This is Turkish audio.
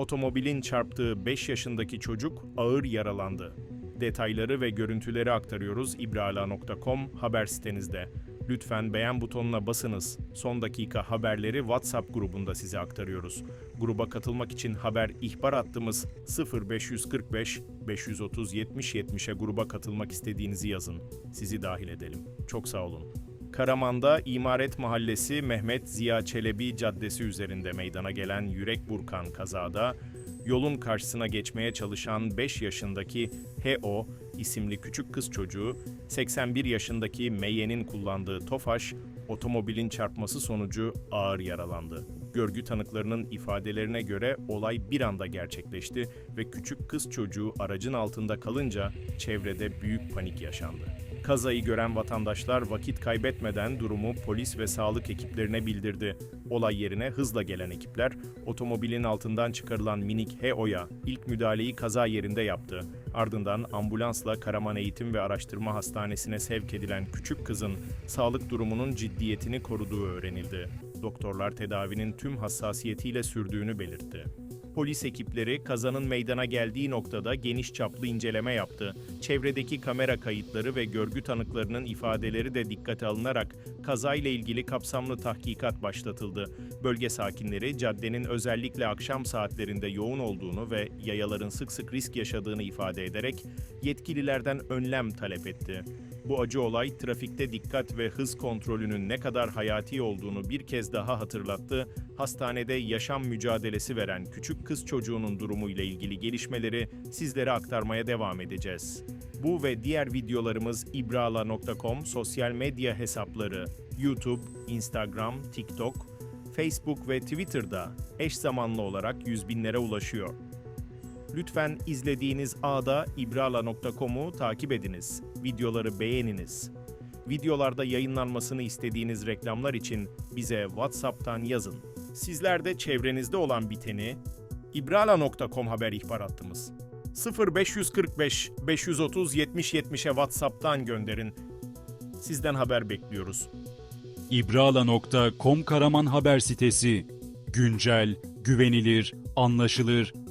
Otomobilin çarptığı 5 yaşındaki çocuk ağır yaralandı. Detayları ve görüntüleri aktarıyoruz ibrala.com haber sitemizde. Lütfen beğen butonuna basınız. Son dakika haberleri WhatsApp grubunda size aktarıyoruz. Gruba katılmak için haber ihbar hattımız 0545 530 70 70'e gruba katılmak istediğinizi yazın. Sizi dahil edelim. Çok sağ olun. Karaman'da İmaret Mahallesi Mehmet Ziya Çelebi Caddesi üzerinde meydana gelen yürek burkan kazada yolun karşısına geçmeye çalışan 5 yaşındaki H.O. isimli küçük kız çocuğu 81 yaşındaki Meye'nin kullandığı Tofaş otomobilin çarpması sonucu ağır yaralandı. Görgü tanıklarının ifadelerine göre olay bir anda gerçekleşti ve küçük kız çocuğu aracın altında kalınca çevrede büyük panik yaşandı. Kazayı gören vatandaşlar vakit kaybetmeden durumu polis ve sağlık ekiplerine bildirdi. Olay yerine hızla gelen ekipler otomobilin altından çıkarılan minik HEO'ya ilk müdahaleyi kaza yerinde yaptı. Ardından ambulansla Karaman Eğitim ve Araştırma Hastanesi'ne sevk edilen küçük kızın sağlık durumunun ciddiyetini koruduğu öğrenildi. Doktorlar tedavinin tüm hassasiyetiyle sürdüğünü belirtti. Polis ekipleri kazanın meydana geldiği noktada geniş çaplı inceleme yaptı. Çevredeki kamera kayıtları ve görgü tanıklarının ifadeleri de dikkate alınarak kazayla ilgili kapsamlı tahkikat başlatıldı. Bölge sakinleri caddenin özellikle akşam saatlerinde yoğun olduğunu ve yayaların sık sık risk yaşadığını ifade ederek yetkililerden önlem talep etti. Bu acı olay trafikte dikkat ve hız kontrolünün ne kadar hayati olduğunu bir kez daha hatırlattı. Hastanede yaşam mücadelesi veren küçük kız çocuğunun durumu ile ilgili gelişmeleri sizlere aktarmaya devam edeceğiz. Bu ve diğer videolarımız ibrala.com sosyal medya hesapları YouTube, Instagram, TikTok, Facebook ve Twitter'da eş zamanlı olarak yüz binlere ulaşıyor. Lütfen izlediğiniz ağda ibrala.com'u takip ediniz. Videoları beğeniniz. Videolarda yayınlanmasını istediğiniz reklamlar için bize WhatsApp'tan yazın. Sizler de çevrenizde olan biteni ibrala.com haber ihbar hattımız 0545 530 70 70'e WhatsApp'tan gönderin. Sizden haber bekliyoruz. İbrala.com Karaman haber sitesi. Güncel, güvenilir, anlaşılır,